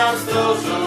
nas dożą.